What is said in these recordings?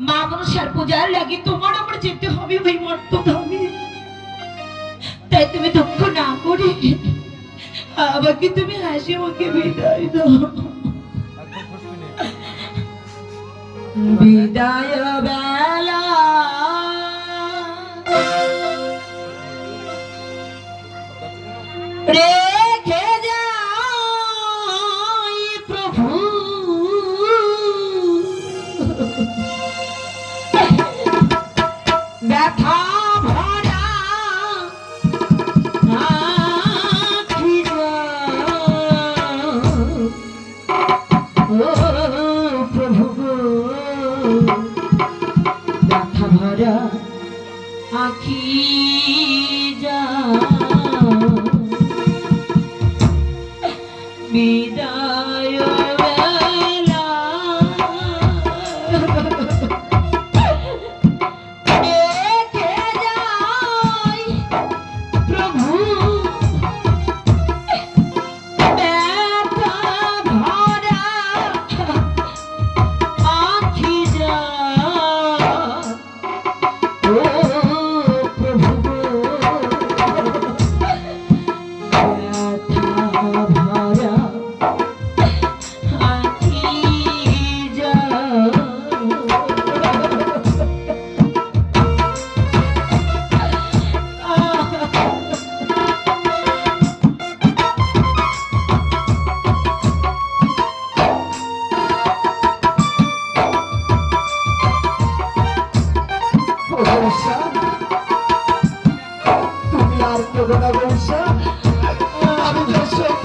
মা মনসার পূজার লাগে তোমার আমার যেতে হবে ওই মর্তধামে তাই তুমি দুঃখ না করে আমাকে তুমি হাসি ওকে বিদায় দাও। বিদায় বেলা। রেখে যাই প্রভু। আখির I'm just so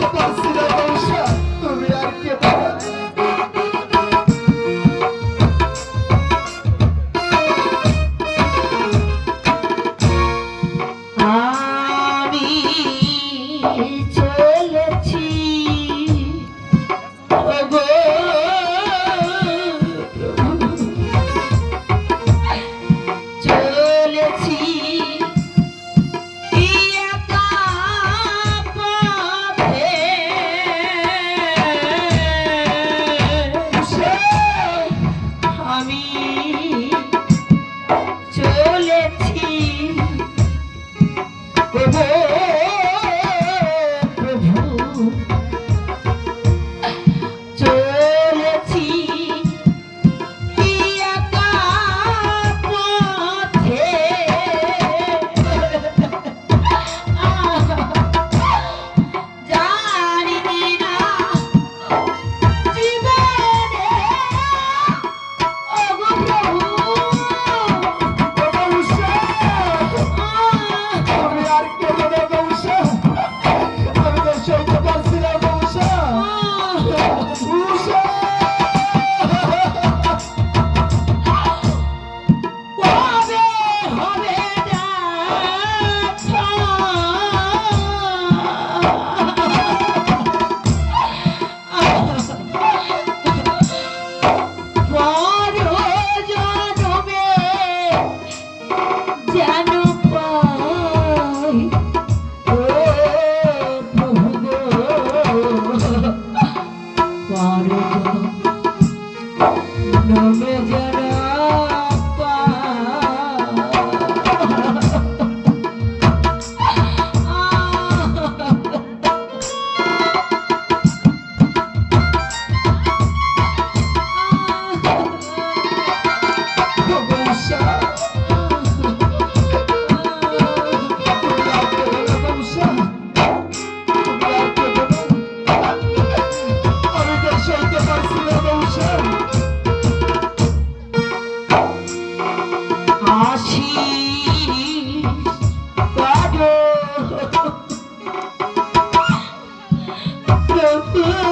Oh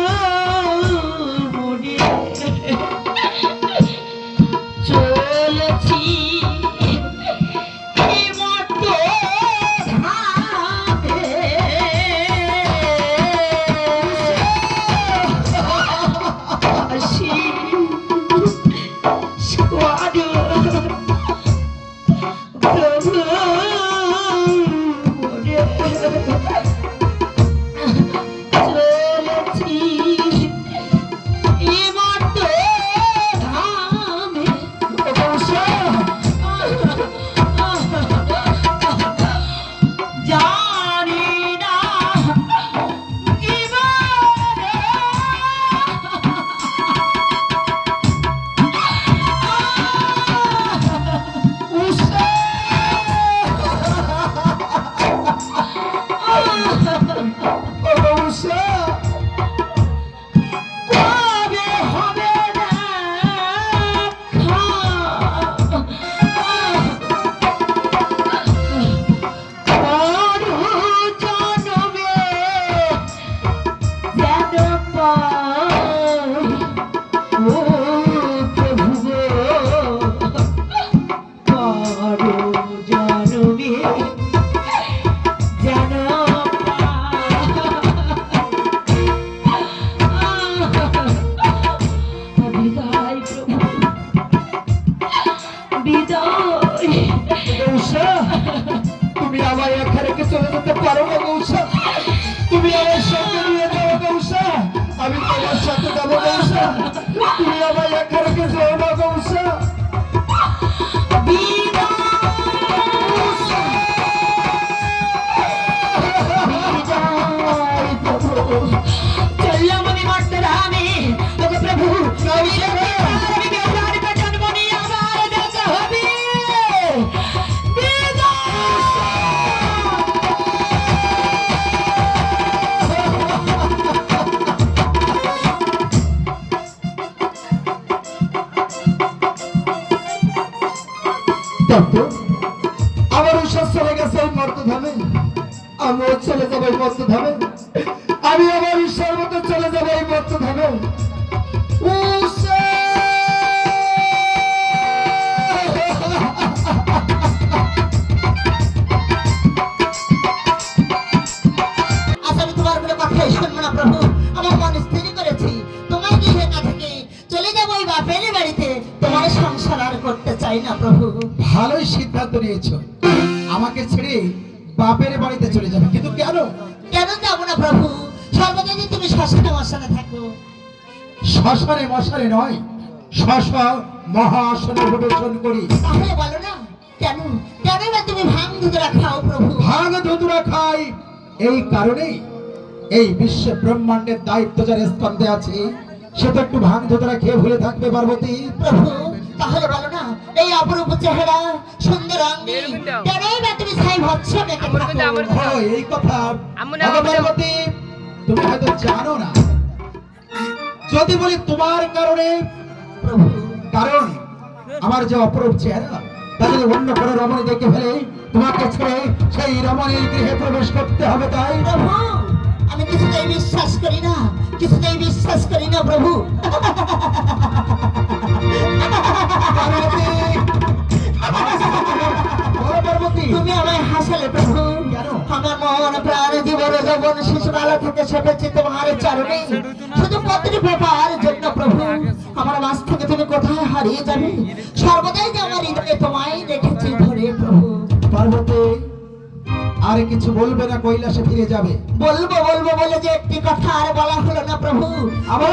করতে পারো না গৌসা। তুমি আমার সাথে নিয়ে যাও গৌসা। আমি তোমার সাথে যাব গৌসা। তুমি আমার একা রেখে যাও না গৌসা। আমার উৎসাহ চলে গেছে মর্তধামে। আমিও চলে যাব মর্তধামে। নিয়েছো আমাকে ছেড়ে বাপের বাড়িতে চলে যাবে। কিন্তু কেন? কেন যাব না প্রভু? সর্বদা যে তুমি শ্মশানে মশানে থাকো। শ্মশানে মশানে নয় শ্মশ মহা আসনে প্রবেশন করি। তাহলে বলো না কেন? কেন না তুমি ভাঙ দুধরা খাও প্রভু? ভাগ ধতুরা খাই। এই কারণেই এই বিশ্ব ব্রহ্মাণ্ডের দায়িত্ব যার স্কন্ধে আছে সে তো একটু ভাঙ ধতুরা খেয়ে ভুলে থাকবে পার্বতী। প্রভু তাহলে বলো না এই অপরূপ চেহারা সুন্দর অঙ্গে কেনই বা তুমি ছাই ও, এই কথা। তুমি হয়তো জানো না। যদি বলি তোমার কারণে কারণ আমার যে অপরূপ চেহারা তাহলে অন্য কোনো রমণী দেখে ফেলে তোমাকে ছেড়ে সেই রমণীর গৃহে প্রবেশ করতে হবে তাই? প্রভু আমি কিছুতেই বিশ্বাস করি না কিছুতেই বিশ্বাস করি না প্রভু। যৌবন শিশুকালা থেকে ছেপেছি তোমার চরণে। শুধু পত্রী ব্যাপার জন্য প্রভু আমার মাছ থেকে তুমি কোথায় হারিয়ে যাবে? সর্বদাই যে আমার হৃদয়ে তোমায় রেখেছি ধরে প্রভু। পার্বতী আর কিছু বলবে না কৈলাসে ফিরে যাবে। বলব বলব বলে যে একটি কথা আর বলা হলো না প্রভু। আমার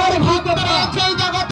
আমার